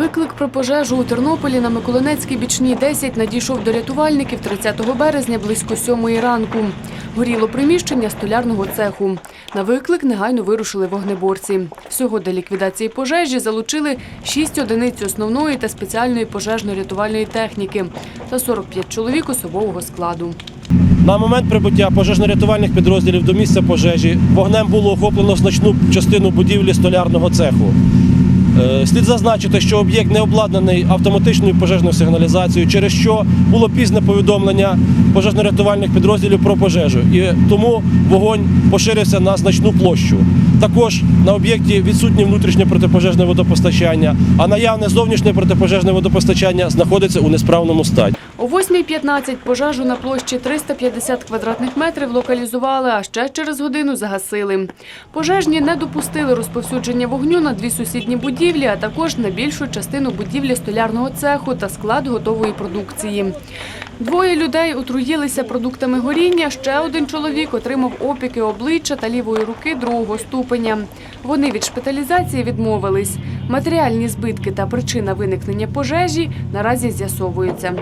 Виклик про пожежу у Тернополі на Миколинецькій бічній 10 надійшов до рятувальників 30 березня близько 7 ранку. Горіло приміщення столярного цеху. На виклик негайно вирушили вогнеборці. Всього до ліквідації пожежі залучили 6 одиниць основної та спеціальної пожежно-рятувальної техніки та 45 чоловік особового складу. На момент прибуття пожежно-рятувальних підрозділів до місця пожежі вогнем було охоплено значну частину будівлі столярного цеху. Е, Слід зазначити, що об'єкт не обладнаний автоматичною пожежною сигналізацією, через що було пізне повідомлення пожежно-рятувальних підрозділів про пожежу, і тому вогонь поширився на значну площу. Також на об'єкті відсутнє внутрішнє протипожежне водопостачання, а наявне зовнішнє протипожежне водопостачання знаходиться у несправному стані. О 8.15 пожежу на площі 350 квадратних метрів локалізували, а ще через годину загасили. Пожежні не допустили розповсюдження вогню на дві сусідні будівлі, а також на більшу частину будівлі столярного цеху та склад готової продукції. Двоє людей отруїлися продуктами горіння. Ще один чоловік отримав опіки обличчя та лівої руки другого ступеня. Вони від шпиталізації відмовились. Матеріальні збитки та причина виникнення пожежі наразі з'ясовуються.